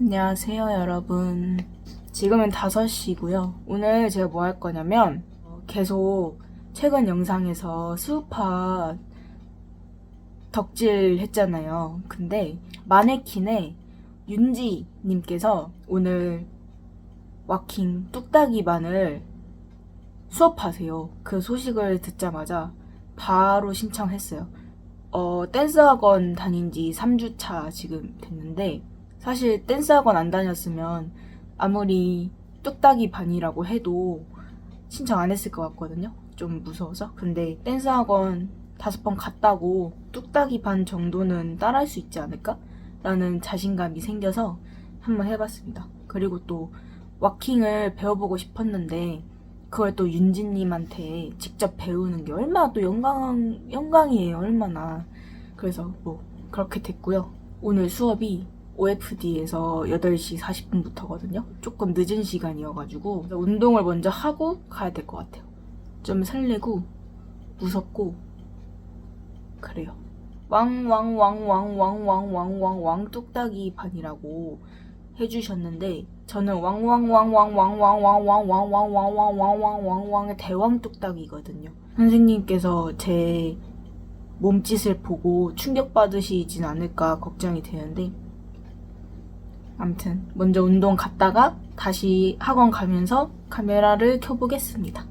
안녕하세요, 여러분. 지금은 5시고요. 오늘 제가 뭐 할 거냐면 어, 계속 최근 영상에서 수우파 덕질 했잖아요. 근데 마네킹의 윤지님께서 오늘 와킹 뚝딱이 반을 수업하세요. 그 소식을 듣자마자 바로 신청했어요. 어, 댄스 학원 다닌 지 3주차 지금 됐는데, 사실 댄스 학원 안 다녔으면 아무리 뚝딱이 반이라고 해도 신청 안 했을 것 같거든요. 좀 무서워서. 근데 댄스 학원 다섯 번 갔다고 뚝딱이 반 정도는 따라할 수 있지 않을까? 라는 자신감이 생겨서 한번 해봤습니다. 그리고 또 와킹을 배워보고 싶었는데 그걸 또 윤진님한테 직접 배우는 게 얼마나 또 영광, 영광이에요, 얼마나. 그래서 뭐, 그렇게 됐고요. 오늘 수업이 OFD에서 8시 40분부터거든요. 조금 늦은 시간이어가지고, 운동을 먼저 하고 가야 될 것 같아요. 좀 설레고, 무섭고, 그래요. 왕왕왕왕왕왕왕왕왕 뚝딱이 반이라고 해주셨는데 저는 왕왕왕왕왕왕왕왕왕왕왕왕왕왕왕왕왕의 대왕 뚝딱이거든요. 선생님께서 제 몸짓을 보고 충격받으시진 않을까 걱정이 되는데 암튼 먼저 운동 갔다가 다시 학원 가면서 카메라를 켜보겠습니다.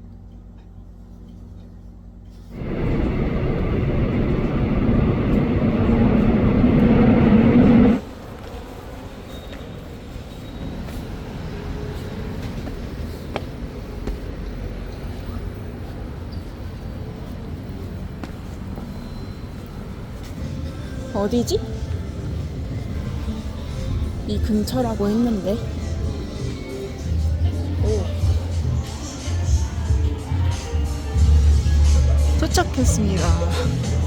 어디지? 이 근처라고 했는데. 오. 도착했습니다.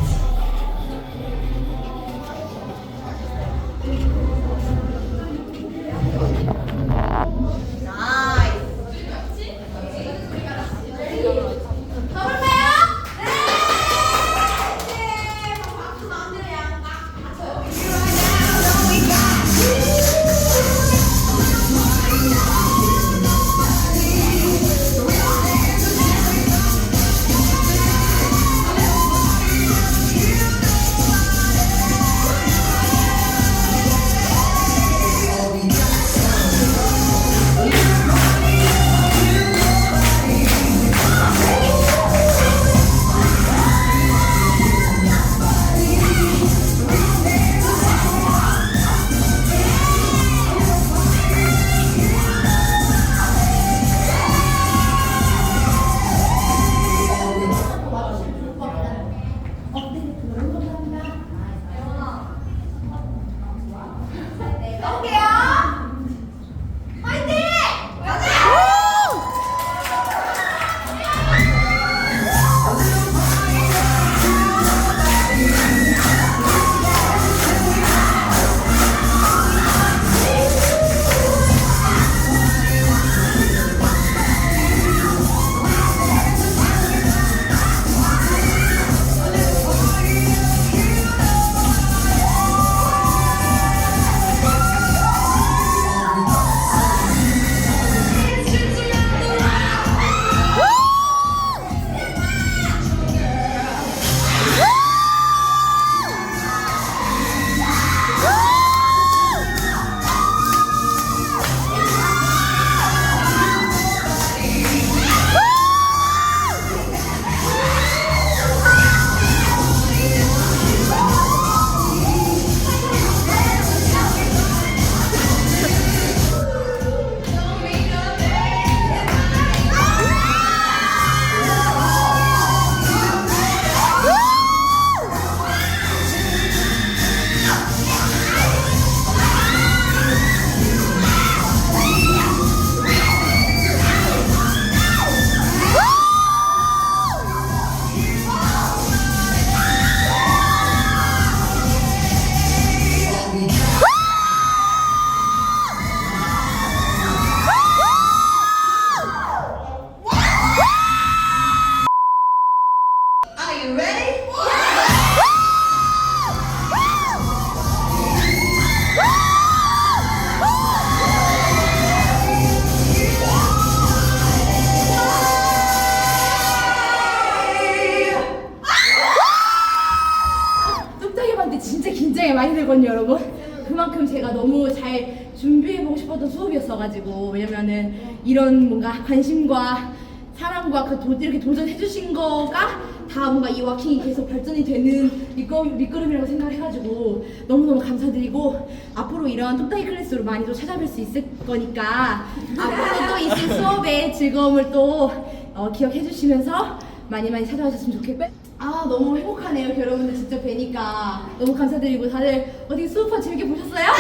왜냐면 여러분. 그만큼 제가 너무 잘 준비해보고 싶었던 수업이었어가지고 왜냐면은 이런 뭔가 관심과 사랑과 그 도, 이렇게 도전해주신 거가 다 뭔가 이 와킹이 계속 발전이 되는 밑거름, 밑거름이라고 생각해가지고 너무너무 감사드리고 앞으로 이런 뚝딱이 클래스로 많이 또 찾아뵐 수 있을 거니까 앞으로 또 있을 수업의 즐거움을 또 어, 기억해주시면서 많이 많이 찾아와 주셨으면 좋겠고 아 너무 행복하네요 여러분들 직접 뵈니까 너무 감사드리고 다들 어디 수업한 재밌게 보셨어요?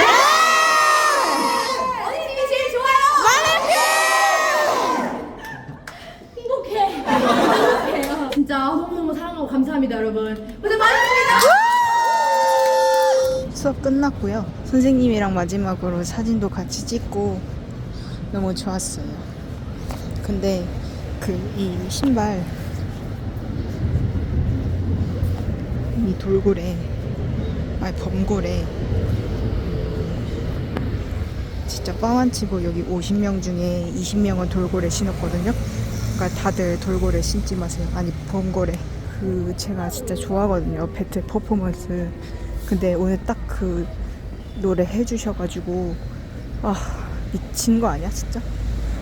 어디 팀이 제일 좋아요? 행복해 행복해요 진짜 너무너무 사랑하고 감사합니다 여러분 고생 많으셨습니다 수업 끝났고요. 선생님이랑 마지막으로 사진도 같이 찍고 너무 좋았어요. 근데 그 이 신발 이 돌고래 아니 범고래 진짜 뻥안 치고 여기 50명 중에 20명은 돌고래 신었거든요. 그러니까 다들 돌고래 신지 마세요. 아니 범고래. 그 제가 진짜 좋아하거든요. 배틀 퍼포먼스. 근데 오늘 딱 그 노래 해주셔가지고 아 미친 거 아니야 진짜?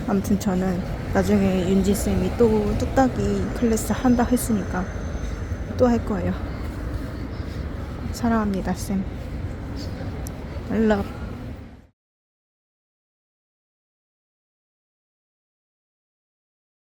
아무튼 저는 나중에 윤지 쌤이 또 뚝딱이 클래스 한다 했으니까 또 할 거예요. 사랑합니다 쌤. I love.